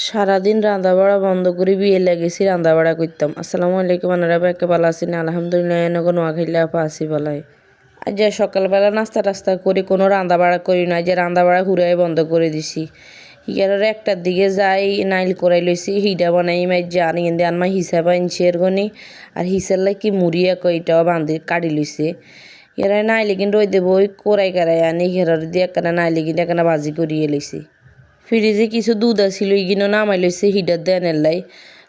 সারাদিন রান্না বাড়া বন্ধ করে, বিয়ে লাগেছি রান্না বাড়া করতাম। আসসালামু আলাইকুম, আনারা একে ভালো আছি না আলহামদুলিল্লাহ এনেক নোয়া খাইলে আপা আসি বলাই। আজ যে সকালবেলা নাস্তা টাস্তা করি, কোনো রান্না বাড়া করি না যে রান্না বাড়া ঘুরাই বন্ধ করে দিছি। হিগারের একটার দিকে যাই, নাইল করাই লইছি, হিডা বানাই মাই জানি কিন্তু আনমা হিসাব আনছি এর গনি, আর হিসার কি মুড়িয়া কইটাও বান্ধি কাটি লইছে। এরা নাইলে কিন্তু ওই দেবো, ওই কোরাই কারাই আনি ঘেরার দিয়ে একখানা নাইলে কিন্তু একখানা বাজি করিয়ে লইছি। ফ্রিজে কিছু দুধ আছিল ইগিনো নামাই লইছে হিডার দেন লাই।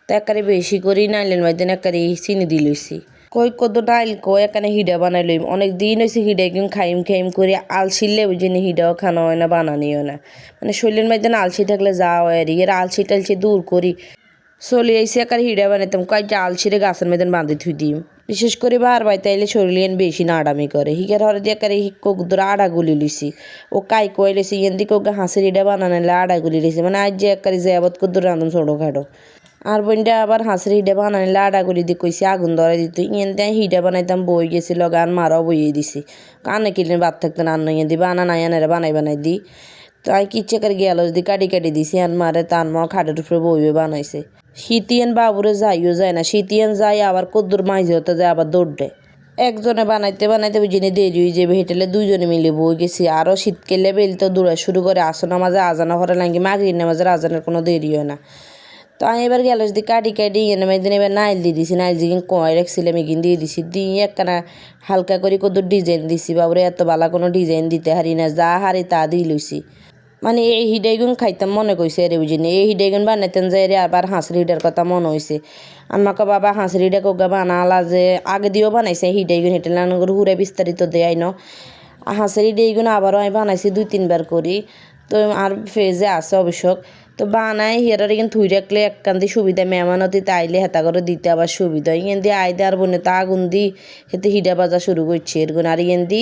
তা একারে বেশি করে নাইলেন মাইদেন একারে চিনি দি লইছি। কই কত নাইল কই এখানে হিডা বানাই লইম। অনেক দিন হয়েছে হিডা কিম খাইম খাইম করে আলসিলে ওই জন্য হিডাও খানো হয় না, বানানিও না। মানে শরীরের মাইদেন আলসি থাকলে যা হয় আর এর আলসি টালসি দূর করি। চলে আইসি একার হিডা বানাইতাম, কয় জাল আলসিরে গাছের মধ্যে বাঁধি থুই দিম। বিশেষ করে বার বাইতে আইলে শরীর বেশি নাড়ামি করে। হিগার হরে দিয়ে একারে কোক ধরে আড়া গুলি লইছি। ও কাই কই লইছি ইয়েন দিকে ওকে হাঁসের হিডা বানানাইলে আড়া গুলি লইছি মানে আজ যে একারে আবাদ করে ধরে রান্ধম ছোটো খাটো। আর বোনটা আবার হাঁসের হিডা বানাইলে আড়া গুলি দিয়ে কইছি, আগুন ধরে দিত। দিয়ে হিডা বানাইতাম, বই গেছি লগে আর মারাও বইয়ে দিছি। কানে কিনে বাদ থাকতে না আন্ন ইয়েন দি, বানা নাই আনারে বানাই বানাই দি। তাই করে গেল, যদি কাটি কাটি দিছি, আন মারে তান মা খাটের উপরে বইবে বানাইছে। শীতিয়ান বাবুরে যাইও যায় না, শীতিয়ান যায় আবার কদ্দুর মাইজে হতে যায় আবার দৌড়ে। একজনে বানাইতে বানাইতে বুঝিনি দেরি হয়ে যাবে, হেঁটেলে দুইজনে মিলে বই গেছি। আরও শীতকালে বেলতে দৌড়া শুরু করে আসনা মাঝে আজানা হরে লাগে মাগরি নামাজের আজানের কোনো দেরি হয় না। তো আমি এবার গেল, যদি কাটি কাটি এনে মেদিন এবার নাইল দিয়ে দিছি, নাইল জিগিন কয় রাখছিলাম, এগিন দিয়ে দিছি, দিয়ে একখানা হালকা করে কত ডিজাইন দিছি, বাবুরে এত বালা কোনো ডিজাইন দিতে হারি না, যা হারি তা দিয়ে লইছি। মানে এই হিডাইগুন খাইতাম, মনে কইছে রে বুঝিনি। এই হিডাইগুন বানাইতেন যাই এরে আবার হাঁসের হিডার কথা মনে হয়েছে আমাকে বাবা, হাঁসের হিডা কোগা বানালা যে আগে দিয়েও বানাইছে হিডাইগুন, হেঁটে নানগর হুরে বিস্তারিত দেয় ন। হাঁসের হিডাইগুন আবারও আমি বানাইছি দুই তিনবার করি। তো আর ফেজে আছে অবশ্যক তো বানাই হিয়ার কিন্তু থুই রাখলে একখান দিয়ে সুবিধা মেহমানতি তাইলে হেতা করে দিতে আবার সুবিধা। ইয়েন দিয়ে আইদে আর বনে তা আগুন দি হেতে হিডা বাজা শুরু করছে। এরগুন আর ইয়েন দি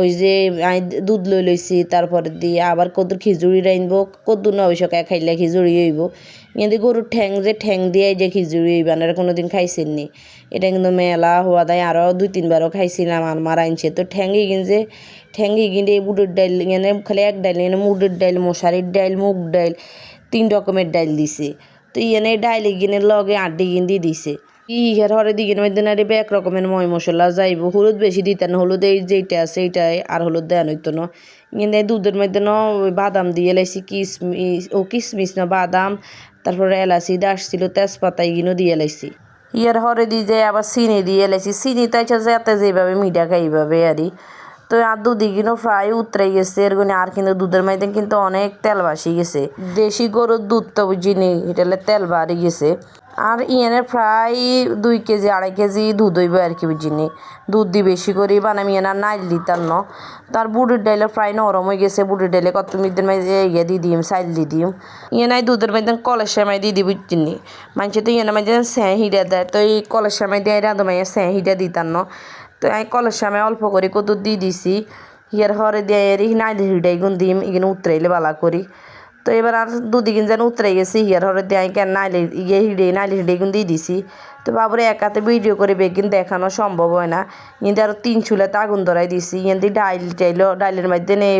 ওই যে আই দুধ লই লইছি, তারপরে দিয়ে আবার কদুর খিচুড়ি রাইনবো। কদ্দুর না অবশ্যক খাইলে খিচুড়ি হইব। কিন্তু গরুর ঠ্যাং যে ঠ্যাং দিয়ে যে খিচুড়ি আর কোনো দিন খাইছেননি। এটা কিন্তু মেলা হওয়া দেয় আরও দুই তিনবারও খাইছিলাম, আর মারা আনছে তো ঠ্যাঙ্গি কিনছে ঠ্যাঙ্গি কিনে বুটের ডাইল এখানে খালি এক ডাইল এখানে মুগের ডাইল, মশারির ডাইল, মুগ ডাইল তিন রকমের ডাইল দিছে। তো ইয়েনে ডাইল গিনের লগে আড্ডি গিন দিয়ে দিছে। ইহার হরে দিকে মধ্যে না এক রকমের ময় মশলা যাইব। হলুদ বেশি দিতে না, হলুদ এই যেইটা আছে এইটাই আর হলুদ দেন হইতো না। কিন্তু দুধের মধ্যে ন বাদাম দিয়ে লাইছি কিসমিস, ও কিসমিস না বাদাম, তারপরে এলাচি দাসছিল তেজপাতা এগুলো দিয়ে লাইছি ইয়ার হরে দিয়ে যায় আবার চিনি দিয়ে লাইছি চিনি তাই যাতে যেভাবে মিঠা খাই এইভাবে আরই। তো আর দুদিকিনও ফ্রাই উতরে গেছে। এর গুণে আর কিন্তু দুধের মধ্যে কিন্তু অনেক তেল বাসি গেছে। দেশি গরুর দুধ তো বুঝিনি এটালে তেল বাড়ি গেছে। আর ইয়েনের প্রায় দুই কেজি, আড়াই কেজি দুধ হইব আর কি বুঝিনি। দুধ দিয়ে বেশি করে বানাম ইয়েন আর নাইল দিতাম ন। তার বুড়ির ডাইলে প্রায় নরম হয়ে গেছে বুড়ির ডাইলে কত মিদের মধ্যে ইয়ে দিয়ে দিম, সাইল দিয়ে দিম। ইয়ে দুধের মধ্যে কলের সেমাই দিয়ে দিই বুঝিনি। মানুষে তো ইয়েনের মধ্যে স্যাঁ হিডা দেয়, তো এই কলের সেমাই দিয়ে রাঁধো মাইয়া স্যাঁ হিডা দিতাম ন। তো আমি কলের সময় অল্প করে কত দিয়ে দিছি। হিয়ার হরে দিয়ে এর নাইলে হিডাই গুন দিম ইগিন উতরাইলে বালা করি। তো এবার আর দুদিন যেন উতরাই গেছি, হিয়ার হরে দিয়ে আমি কেন নাইলে ইয়ে হিডে, নাইলে হিডে গুন দিয়ে দিছি। তো বাবুরে একাতে ভিডিও করে বেগিন দেখানো সম্ভব হয় না। কিন্তু আর তিন চুলাতে আগুন ধরাই দিছি ইয়েন্দি ডাইল টাইল ডাইলের মধ্যে নেই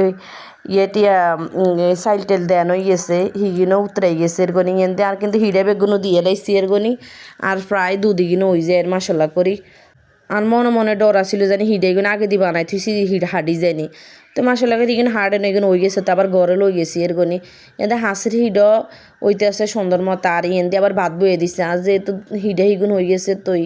ইয়েটি সাইল টেল দেন গেছে হিগিনও উতরাই গেছে এর গনি। ইয়েন্দি আর কিন্তু হিডে বেগুনও দিয়ে লাইছি গনি। আর প্রায় দুদিনও ওই যে এর মশলা করি। আর মনে মনে ডর আসছিল জানি হিডে এগুলো আগে দি বানাই থুইছি হিড হাডি যায়নি তো মাসালাকে দিকেন হাড়ে নইগুন ওই গেছে, তো আবার ঘরে লই গেছি এর গনি। এদের হাঁসের হিড ওইতে আছে সুন্দর মতো, আর ইয়েন দিয়ে আবার ভাত বয়ে দিছে। আর যেহেতু হিডে হিগুন হয়ে গেছে, তোই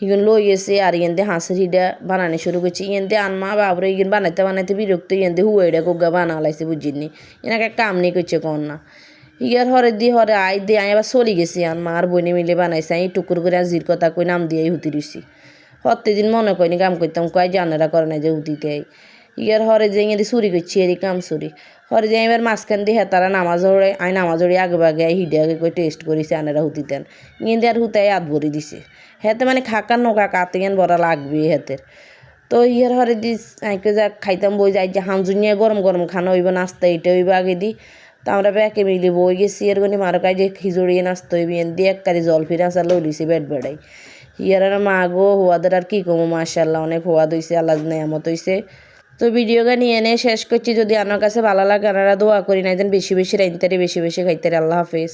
হিগুন লই গেছে, আর ইয়েন দিয়ে হাঁসের হিডা বানানো শুরু করছি। ইয়েন দিয়ে আনমা বাবরে ইগুন বানাইতে বানাইতে বিরক্ত ইয়েন দিয়ে হুয়াইডা কোগা বানা লাইছে বুঝিনি। এনাকে কাম নেই করছে কন না। ইয়ার হরে দিয়ে হরে আই দিয়ে আমি আবার চলি গেছি আনমা আর বইনে মিলে বানাইছে আমি টুকুর করে জির কথা কই নাম দিয়ে হুতি দিছি প্রত্যেকদিন মনে করিনি কাম করতাম, কয় জানেরা করে না যে উদিতে। ইয়ার হরে যে ইয়ে চুরি করছি, এরই কাম চুরি। হরে যে এবার মাঝখান দিয়ে তারা নামাজ হরে আই নামাজ হরে আগে বাগে হিডে আগে করে টেস্ট করেছে, আনেরা হুতিতেন ইয়ে আর হুতাই আত ভরি দিছে। হেতে মানে খাকার নৌকা কাতেন বড় লাগবে হেতের। তো ইয়ার হরে দি আইকে যা খাইতাম, বই যাই, যে হামজুনিয়া গরম গরম খানা হইব, নাস্তা এটা হইব আগে দি। তা আমরা ব্যাকে মিলি বই গেছি, এর গনি মারো কাজ যে খিচুড়ি, নাস্তা হইবি দিয়ে এক কারি জল ফিরে আসা লইলিছি বেড বেড়াই। ইয়ার মা গো হুয়াদের আর কী কমো? মাশাল্লাহ অনেক হওয়া দইছে আল্লাহ নেয়ামত হইছে। তো ভিডিও ভিডিওটা নিয়ে এনে শেষ করছি। যদি আমার কাছে ভালো লাগে আনারা দোয়া করি না বেশি বেশি রাইনতারি বেশি বেশি খাইতারি আল্লাহ হাফিজ।